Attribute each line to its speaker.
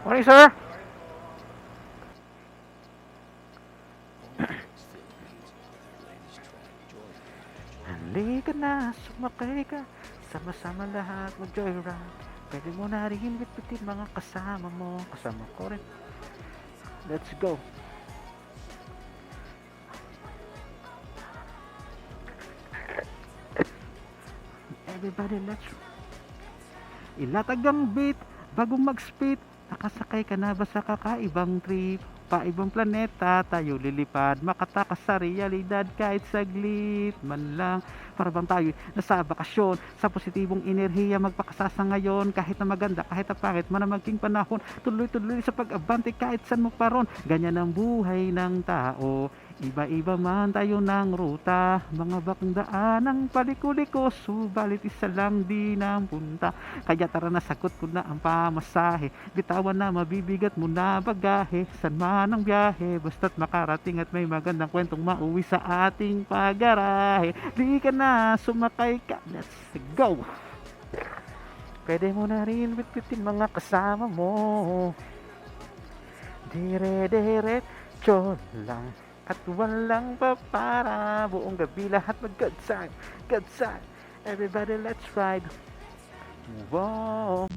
Speaker 1: Morning, sir. Halika na, sumakay ka. Sama-sama lahat mag-joyride. Pwede mo na rin bitbitin mga kasama mo. Kasama ko rin. Let's go. Everybody, let's Ilatag ang beat bago mag-spit. Nakasakay ka na ba sa kakaibang trip? Paibang planeta tayo lilipad Makatakas sa realidad kahit saglit Man lang. Para bang tayo nasa bakasyon Sa positibong enerhiya magpakasasa ngayon Kahit na maganda, kahit na pangit Man ang maging panahon Tuloy-tuloy sa pag-abante kahit saan mo paron. Ganyan ang buhay ng tao. Iba-iba man tayo ng ruta Mga bakang daan ang paliko-liko Subalit isa lang din ang punta. Kaya tara na sagot ko na ang pamasahe. Bitawan na mabibigat mo na bagahe San man ang biyahe Basta't makarating at may magandang kwentong mauwi sa ating pagarahe. Di ka na sumakay ka. Let's go! Pwede mo na rin bitbitin mga kasama mo. Dire-diretso lang At walang papara. Buong gabi lahat mag good side Good side Everybody let's ride. Wow